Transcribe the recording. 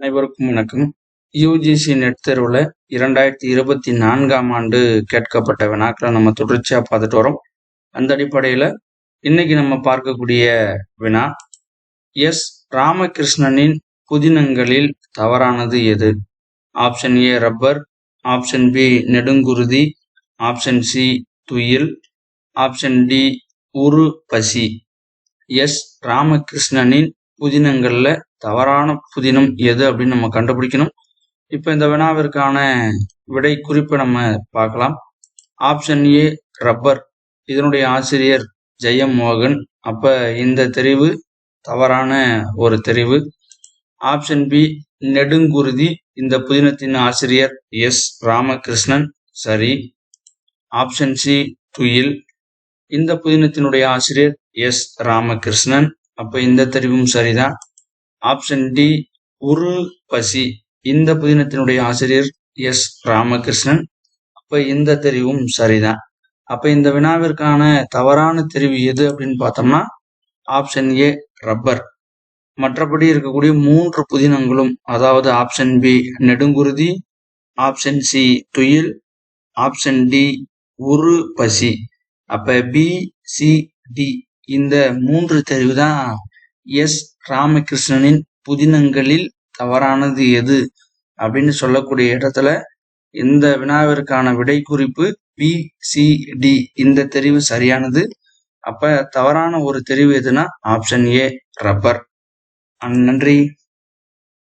அனைவருக்கும் வணக்கம். UGC net தேர்வில் இரண்டாயிரத்தி இருபத்தி நான்காம் ஆண்டு கேட்கப்பட்ட வினாக்களை நம்ம தொடர்ச்சியாக பார்த்துட்டு வரோம். அந்த அடிப்படையில் இன்னைக்கு நம்ம பார்க்கக்கூடிய வினா எஸ். ராமகிருஷ்ணனின் புதினங்களில் தவறானது எது? Option A rubber option B Nedunguruthi option C Thuyil option D Urupasi. Yes. ராமகிருஷ்ணனின் புதினங்கள்ல தவறான புதினம் எது அப்படின்னு நம்ம கண்டுபிடிக்கணும். இப்போ இந்த வினாவிற்கான விடை குறிப்பை நம்ம பார்க்கலாம். ஆப்ஷன் ஏ ரப்பர் இதனுடைய ஆசிரியர் ஜெயம் மோகன் அப்ப இந்த தெரிவு தவறான ஒரு தெரிவு. Option B Nedunguruthi. இந்த புதினத்தின் ஆசிரியர் எஸ் ராமகிருஷ்ணன். சரி. ஆப்ஷன் சி துயில். இந்த புதினத்தினுடைய ஆசிரியர் எஸ் ராமகிருஷ்ணன். அப்ப இந்த தெரிவும் சரிதான். ஆப்ஷன் டி உரு பசி. இந்த புதினத்தினுடைய ஆசிரியர் எஸ் ராமகிருஷ்ணன். அப்ப இந்த தெரிவும் சரிதான். அப்ப இந்த வினாவிற்கான தவறான தெரிவு எது அப்படின்னு பார்த்தோம்னா ஆப்ஷன் ஏ ரப்பர் மற்றபடி இருக்கக்கூடிய மூன்று புதினங்களும் அதாவது option B Nedunguruthi option C Thuyil option D Urupasi. அப்ப பி சி டி இந்த மூன்று தெரிவு தான் எஸ் ராமகிருஷ்ணனின் புதினங்களில் தவறானது எது? அப்படின்னு சொல்லக்கூடிய இடத்துல இந்த வினாவிற்கான விடை குறிப்பு பி சி டி. இந்த தெரிவு சரியானது. அப்ப தவறான ஒரு தெரிவு எதுனா ஆப்ஷன் ஏ ரப்பர். நன்றி.